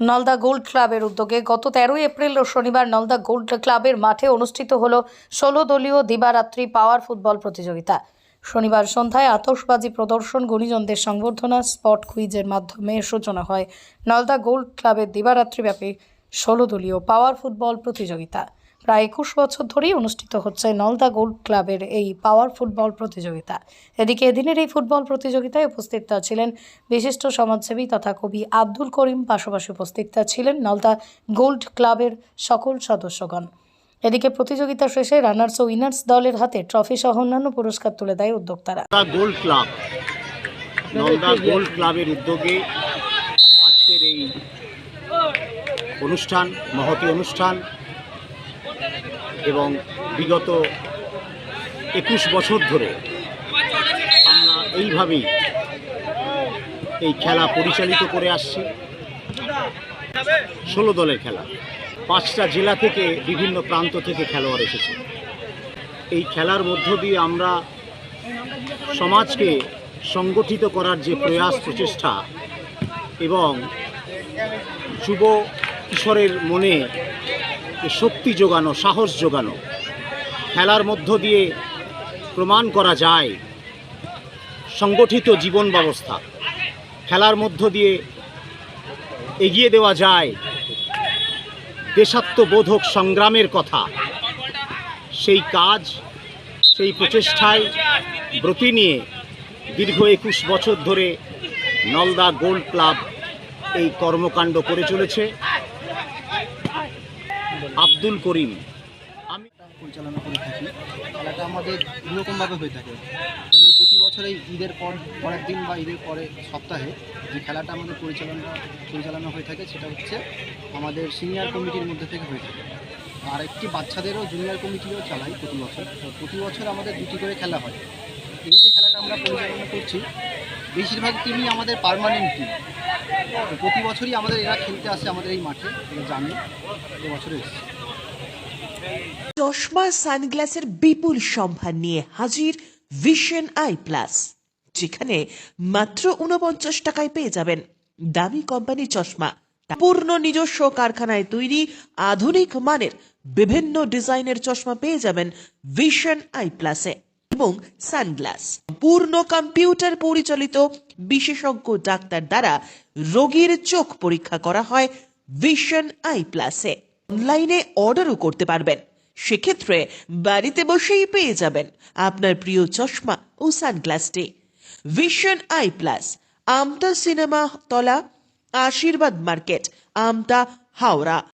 নলদা gold ক্লাবের উদ্যোগে গত তেরোই এপ্রিল ও শনিবার নলদা গোল্ড ক্লাবের মাঠে অনুষ্ঠিত হল ষোলো দলীয় দিবারাত্রি পাওয়ার ফুটবল প্রতিযোগিতা। শনিবার সন্ধ্যায় আতসবাজি প্রদর্শন গুণীজনদের সংবর্ধনা স্পট কুইজের মাধ্যমে সূচনা হয়। নলদা গোল্ড ক্লাবের দিবারাত্রিব্যাপী ষোলো দলীয় পাওয়ার ফুটবল প্রতিযোগিতা। প্রায় একুশ বছর ধরেই অনুষ্ঠিত হচ্ছে নলদা গোল্ড ক্লাবের এই পাওয়ার ফুটবল প্রতিযোগিতা। এদিকে এদিনের এই ফুটবল প্রতিযোগিতায় উপস্থিত ছিলেন বিশিষ্ট সমাজসেবী তথা কবি আব্দুল করিম, পাশাপাশি উপস্থিত ছিলেন নলদা গোল্ড ক্লাবের সকল সদস্যগণ। এদিকে প্রতিযোগিতা শেষে রানার্স ও উইনার্স দলের হাতে ট্রফি সহ অন্যান্য পুরস্কার তুলে দেয় উদ্যোক্তারা। Gold club. নলদা গোল্ড ক্লাবের উদ্যোগে আজকের এই অনুষ্ঠান, মহতি অনুষ্ঠান এবং বিগত একুশ বছর ধরে আমরা এইভাবেই এই খেলা পরিচালিত করে আসছি। ষোলো দলের খেলা। পাঁচটা জেলা থেকে বিভিন্ন প্রান্ত থেকে খেলোয়াড় এসেছে। এই খেলার মধ্য দিয়ে আমরা সমাজকে সংগঠিত করার যে প্রয়াস, প্রচেষ্টা এবং যুব কিশোরের মনে শক্তি যোগানো, সাহস যোগানো। খেলার মধ্য দিয়ে প্রমাণ করা যায় সংগঠিত জীবন ব্যবস্থা। খেলার মধ্য দিয়ে এগিয়ে দেওয়া যায় দেশাত্মবোধক সংগ্রামের কথা। সেই কাজ, সেই প্রচেষ্টায় ব্রতি নিয়ে দীর্ঘ একুশ বছর ধরে নলদা গোল্ড ক্লাব এই কর্মকাণ্ড করে চলেছে। আব্দুল করিম। আমি পরিচালনা করে থাকি। খেলাটা আমাদের দুরকমভাবে হয়ে থাকে। যেমনি প্রতি বছরেই ঈদের পর, পরের দিন বা ঈদের পরে সপ্তাহে যে খেলাটা আমাদের পরিচালনা পরিচালনা হয়ে থাকে, সেটা হচ্ছে আমাদের সিনিয়র কমিটির মধ্যে থেকে হয়ে থাকে। আর একটি বাচ্চাদেরও জুনিয়র কমিটিও চালাই প্রতি বছর। প্রতি বছর আমাদের দুটি করে খেলা হয়। এই যে খেলাটা আমরা পরিচালনা করছি বেশিরভাগ টিমই আমাদের পার্মানেন্ট টিম প্রতি বছরই আমাদের এরা খেলতে আসে আমাদের এই মাঠে এরা জানে এবছরও এসেছে। চশমা, সানগ্লাসের বিপুল সম্ভার নিয়ে হাজির ভিশন আই প্লাস যেখানে মাত্র উনপঞ্চাশ টাকায় পেয়ে যাবেন দামি কোম্পানি চশমা। পূর্ণ নিজস্ব কারখানায় তৈরি আধুনিক মানের বিভিন্ন ডিজাইনের চশমা পেয়ে যাবেন ভিশন আই প্লাসে এবং সানগ্লাস। পূর্ণ কম্পিউটার পরিচালিত বিশেষজ্ঞ ডাক্তার দ্বারা রোগীর চোখ পরীক্ষা করা হয় ভিশন আই প্লাসে। অনলাইনে অর্ডারও করতে পারবেন। সেক্ষেত্রে বাড়িতে বসেই পেয়ে যাবেন আপনার প্রিয় চশমা ও সানগ্লাসটি। Vision eye plus, Amta cinema তলা আশীর্বাদ মার্কেট, আমতা হাওড়া।